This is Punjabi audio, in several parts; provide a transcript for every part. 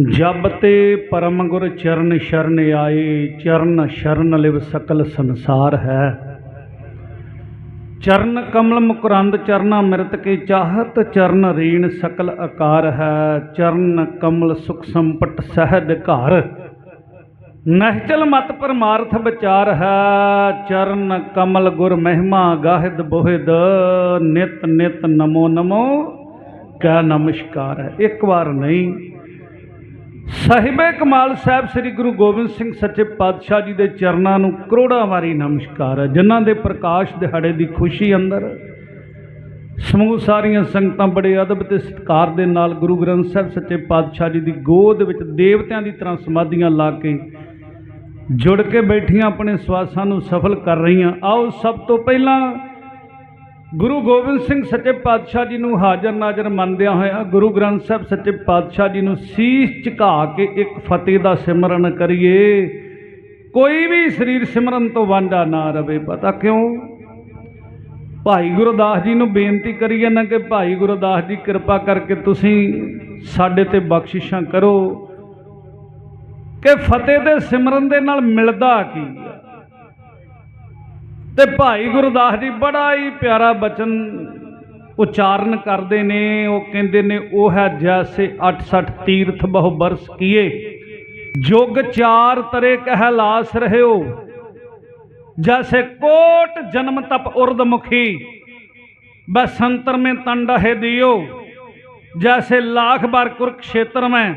ਜਬ ਤੇ ਪਰਮ ਗੁਰ ਚਰਨ ਸ਼ਰਨ ਆਏ, ਚਰਨ ਸ਼ਰਨ ਲਿਵ ਸਕਲ ਸੰਸਾਰ ਹੈ। ਚਰਨ ਕਮਲ ਮੁਕਰੰਦ ਚਰਨਾ ਮਿਰਤ ਕੇ ਚਾਹਤ, ਚਰਨ ਰੀਣ ਸਕਲ ਆਕਾਰ ਹੈ। ਚਰਨ ਕਮਲ ਸੁਖ ਸੰਪਟ ਸਹਿਦ ਘਰ। ਨਹਿਚਲ ਮਤ ਪਰਮਾਰਥ ਵਿਚਾਰ ਹੈ। ਚਰਨ ਕਮਲ ਗੁਰ ਮਹਿਮਾ ਗਾਹਿਦ ਬੋਹਿਦ, ਨਿਤ ਨਿਤ ਨਮੋ ਨਮੋ ਕਾ ਨਮਸਕਾਰ ਹੈ। ਇੱਕ ਵਾਰ ਨਹੀਂ ਸਾਹਿਬੇ ਕਮਾਲ ਸਾਹਿਬ ਸ੍ਰੀ ਗੁਰੂ ਗੋਬਿੰਦ ਸਿੰਘ ਸੱਚੇ ਪਾਤਸ਼ਾਹ ਜੀ ਦੇ ਚਰਨਾਂ ਨੂੰ ਕਰੋੜਾਂ ਵਾਰੀ ਨਮਸਕਾਰ ਹੈ, ਜਿਨ੍ਹਾਂ ਦੇ ਪ੍ਰਕਾਸ਼ ਦਿਹਾੜੇ ਦੀ ਖੁਸ਼ੀ ਅੰਦਰ। ਸਮੂਹ ਸਾਰੀਆਂ ਸੰਗਤਾਂ ਬੜੇ ਅਦਬ ਤੇ ਸਤਿਕਾਰ ਦੇ ਨਾਲ ਗੁਰੂ ਗ੍ਰੰਥ ਸਾਹਿਬ ਸੱਚੇ ਪਾਤਸ਼ਾਹ ਜੀ ਦੀ ਗੋਦ ਵਿੱਚ ਦੇਵਤਿਆਂ ਦੀ ਤਰ੍ਹਾਂ ਸਮਾਧੀਆਂ ਲਾ ਕੇ ਜੁੜ ਕੇ ਬੈਠੀਆਂ ਆਪਣੇ ਸਵਾਸਾਂ ਨੂੰ ਸਫਲ ਕਰ ਰਹੀਆਂ। ਆਓ ਸਭ ਤੋਂ ਪਹਿਲਾਂ ਗੁਰੂ ਗੋਬਿੰਦ ਸਿੰਘ ਸੱਚੇ ਪਾਤਸ਼ਾਹ ਜੀ ਨੂੰ ਹਾਜ਼ਰ ਨਾਜ਼ਰ ਮੰਨਦਿਆਂ ਹੋਇਆ ਗੁਰੂ ਗ੍ਰੰਥ ਸਾਹਿਬ ਸੱਚੇ ਪਾਤਸ਼ਾਹ ਜੀ ਨੂੰ ਸੀਸ ਝੁਕਾ ਕੇ ਇੱਕ ਫਤਿਹ ਦਾ ਸਿਮਰਨ ਕਰੀਏ। ਕੋਈ ਵੀ ਸਰੀਰ ਸਿਮਰਨ ਤੋਂ ਵਾਂਝਾ ਨਾ ਰਵੇ, ਪਤਾ ਕਿਉਂ? ਭਾਈ ਗੁਰਦਾਸ ਜੀ ਨੂੰ ਬੇਨਤੀ ਕਰੀਏ ਨਾ ਕਿ ਭਾਈ ਗੁਰਦਾਸ ਜੀ ਕਿਰਪਾ ਕਰਕੇ ਤੁਸੀਂ ਸਾਡੇ ਤੇ ਬਖਸ਼ਿਸ਼ਾਂ ਕਰੋ ਕਿ ਫਤਿਹ ਦੇ ਸਿਮਰਨ ਦੇ ਨਾਲ ਮਿਲਦਾ ਕੀ ਤੇ ਭਾਈ ਗੁਰਦਾਸ ਜੀ ਬੜਾ ਹੀ ਪਿਆਰਾ ਬਚਨ ਉਚਾਰਨ ਕਰਦੇ ਨੇ। ਉਹ ਕਹਿੰਦੇ ਨੇ, ਉਹ ਹੈ ਜੈਸੇ 68 ਤੀਰਥ ਬਹੁ ਬਰਸ ਕੀਏ। ਜੁਗ ਚਾਰ ਤਰੇ ਕਹਿਲਾਸ ਰਹਿਓ। ਜੈਸੇ ਕੋਟ ਜਨਮ ਤਪ ਉਰਦ ਮੁਖੀ, ਬਸੰਤਰ ਮੇ ਤੰਡਹਿ ਦਿਓ। ਜੈਸੇ ਲੱਖ ਬਾਰ ਕੁਰਕਸ਼ੇਤਰ ਮੈਂ,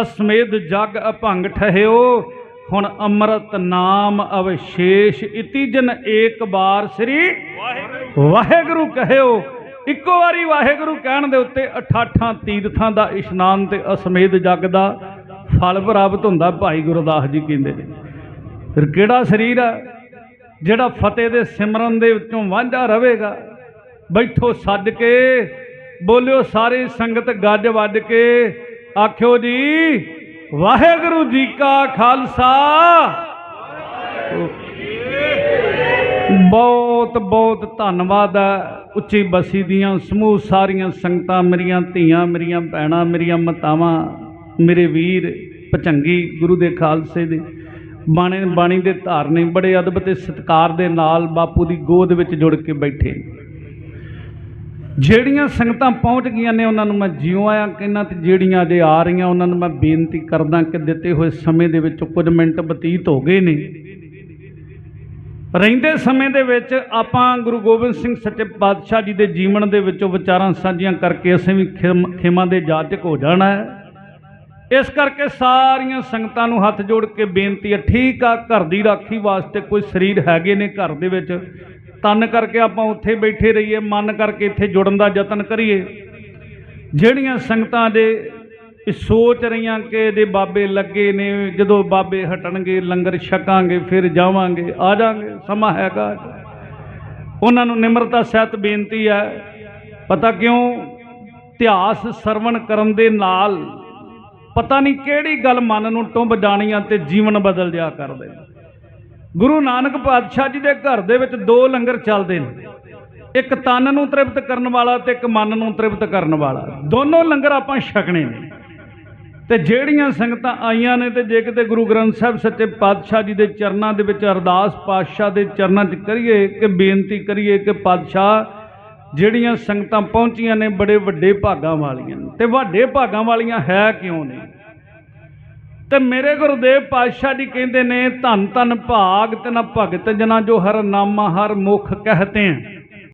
ਅਸਮੇਧ ਜਗ ਅਭੰਗ ਠਹਿਓ। ਹੁਣ ਅੰਮ੍ਰਿਤ ਨਾਮ ਅਵਸ਼ੇਸ਼ ਇਤੀ ਜਨ ਏਕ ਬਾਰ ਸ੍ਰੀ ਵਾਹਿਗੁਰੂ ਕਹਿਓ। ਇੱਕੋ ਵਾਰੀ ਵਾਹਿਗੁਰੂ ਕਹਿਣ ਦੇ ਉੱਤੇ 88 ਤੀਰਥਾਂ ਦਾ ਇਸ਼ਨਾਨ ਤੇ ਅਸਮੇਧ ਜਗ ਦਾ ਫਲ ਪ੍ਰਾਪਤ ਹੁੰਦਾ, ਭਾਈ ਗੁਰਦਾਸ ਜੀ ਕਹਿੰਦੇ ਨੇ। ਫਿਰ ਕਿਹੜਾ ਸਰੀਰ ਆ? ਜਿਹੜਾ ਫਤਿਹ ਦੇ ਸਿਮਰਨ ਦੇ ਵਿੱਚੋਂ ਵਾਂਝਾ ਰਹੇਗਾ? ਬੈਠੋ ਸੱਜ ਕੇ, ਬੋਲਿਓ ਸਾਰੀ ਸੰਗਤ ਗੱਜ ਵੱਜ ਕੇ, ਆਖਿਓ ਜੀ ਵਾਹਿਗੁਰੂ ਜੀ ਕਾ ਖਾਲਸਾ। ਬਹੁਤ ਬਹੁਤ ਧੰਨਵਾਦ ਹੈ। ਉੱਚੀ ਬਸੀ ਦੀਆਂ ਸਮੂਹ ਸਾਰੀਆਂ ਸੰਗਤਾਂ, ਮੇਰੀਆਂ ਧੀਆਂ, ਮੇਰੀਆਂ ਭੈਣਾਂ, ਮੇਰੀਆਂ ਮਾਤਾਵਾਂ, ਮੇਰੇ ਵੀਰ ਪਚੰਗੀ ਗੁਰੂ ਦੇ ਖਾਲਸੇ ਦੇ, ਬਾਣੇ, ਬਾਣੀ ਦੇ ਧਾਰਨੇ, ਬੜੇ ਅਦਬ ਤੇ ਸਤਿਕਾਰ ਦੇ ਨਾਲ ਬਾਪੂ ਦੀ ਗੋਦ ਵਿੱਚ ਜੁੜ ਕੇ ਬੈਠੇ। ਜਿਹੜੀਆਂ ਸੰਗਤਾਂ ਪਹੁੰਚ ਗਈਆਂ ਨੇ, ਉਹਨਾਂ ਨੂੰ ਮੈਂ ਜਿਉਂ ਆਇਆ ਕਹਿੰਦਾ ਤੇ ਜਿਹੜੀਆਂ ਅਜੇ ਆ ਰਹੀਆਂ, ਉਹਨਾਂ ਨੂੰ ਮੈਂ ਬੇਨਤੀ ਕਰਦਾ ਕਿ ਦਿੱਤੇ ਹੋਏ ਸਮੇਂ ਦੇ ਵਿੱਚ ਕੁਝ ਮਿੰਟ ਬਤੀਤ ਹੋ ਗਏ ਨੇ। ਰਹਿੰਦੇ ਸਮੇਂ ਦੇ ਵਿੱਚ ਆਪਾਂ ਗੁਰੂ ਗੋਬਿੰਦ ਸਿੰਘ ਸੱਚੇ ਪਾਤਸ਼ਾਹ ਜੀ ਦੇ ਜੀਵਨ ਦੇ ਵਿੱਚੋਂ ਵਿਚਾਰਾਂ ਸਾਂਝੀਆਂ ਕਰਕੇ ਅਸੀਂ ਵੀ ਖਿਮ- ਖਿਮਾ ਦੇ ਜਾਚਕ ਹੋ ਜਾਣਾ ਹੈ। ਇਸ ਕਰਕੇ ਸਾਰੀਆਂ ਸੰਗਤਾਂ ਨੂੰ ਹੱਥ ਜੋੜ ਕੇ ਬੇਨਤੀ ਹੈ, ਠੀਕ ਆ, ਘਰ ਦੀ ਰਾਖੀ ਵਾਸਤੇ ਕੋਈ ਸਰੀਰ ਹੈਗੇ ਨੇ ਘਰ ਦੇ ਵਿੱਚ ਤਨ ਕਰਕੇ ਆਪਾਂ ਉੱਥੇ ਬੈਠੇ ਰਹੀਏ, ਮਨ ਕਰਕੇ ਇੱਥੇ ਜੁੜਨ ਦਾ ਯਤਨ ਕਰੀਏ। ਜਿਹੜੀਆਂ ਸੰਗਤਾਂ ਦੇ ਸੋਚ ਰਹੀਆਂ ਕਿ ਇਹਦੇ ਬਾਬੇ ਲੱਗੇ ਨੇ, ਜਦੋਂ ਬਾਬੇ ਹਟਣਗੇ, ਲੰਗਰ ਛਕਾਂਗੇ, ਫਿਰ ਜਾਵਾਂਗੇ, ਆ ਜਾਾਂਗੇ ਸਮਾਂ ਹੈਗਾ। ਉਹਨਾਂ ਨੂੰ ਨਿਮਰਤਾ ਸਹਿਤ ਬੇਨਤੀ ਹੈ, ਪਤਾ ਕਿਉਂ? ਇਤਿਹਾਸ ਸਰਵਣ ਕਰਨ ਦੇ ਨਾਲ ਪਤਾ ਨਹੀਂ ਕਿਹੜੀ ਗੱਲ ਮਨ ਨੂੰ ਟੁੰਬ ਜਾਣੀ ਆ ਤੇ ਜੀਵਨ ਬਦਲ ਜਾ ਕਰਦੇ ਗੁਰੂ ਨਾਨਕ ਪਾਤਸ਼ਾਹ ਜੀ ਦੇ ਘਰ ਦੇ ਵਿੱਚ ਦੋ ਲੰਗਰ ਚੱਲਦੇ ਨੇ। ਇੱਕ ਤਨ ਨੂੰ ਤ੍ਰਿਪਤ ਕਰਨ ਵਾਲਾ ਤੇ ਇੱਕ ਮਨ ਨੂੰ ਤ੍ਰਿਪਤ ਕਰਨ ਵਾਲਾ। ਦੋਨੋਂ ਲੰਗਰ ਆਪਾਂ ਛਕਣੇ ਨੇ। ਤੇ ਜਿਹੜੀਆਂ ਸੰਗਤਾਂ ਆਈਆਂ ਨੇ ਤੇ ਜੇ ਕਿਤੇ ਗੁਰੂ ਗ੍ਰੰਥ ਸਾਹਿਬ ਸੱਚੇ ਪਾਤਸ਼ਾਹ ਜੀ ਦੇ ਚਰਨਾਂ ਦੇ ਵਿੱਚ, ਅਰਦਾਸ ਪਾਤਸ਼ਾਹ ਦੇ ਚਰਨਾਂ 'ਚ ਕਰੀਏ ਕਿ ਬੇਨਤੀ ਕਰੀਏ ਕਿ ਪਾਤਸ਼ਾਹ ਜਿਹੜੀਆਂ ਸੰਗਤਾਂ ਪਹੁੰਚੀਆਂ ਨੇ ਬੜੇ ਵੱਡੇ ਭਾਗਾਂ ਵਾਲੀਆਂ ਨੇ। ਤੇ ਵੱਡੇ ਭਾਗਾਂ ਵਾਲੀਆਂ ਹੈ ਕਿਉਂ ਨੇ? ਤੇ ਮੇਰੇ ਗੁਰਦੇਵ ਪਾਤਸ਼ਾਹ ਜੀ ਕਹਿੰਦੇ ਨੇ, ਧੰਨ ਧੰਨ ਭਾਗ ਤੇ ਨਾ ਭਗਤ ਜਨਾ ਜੋ ਹਰ ਨਾਮਾ ਹਰ ਮੁਖ ਕਹਤੇ ਹੈ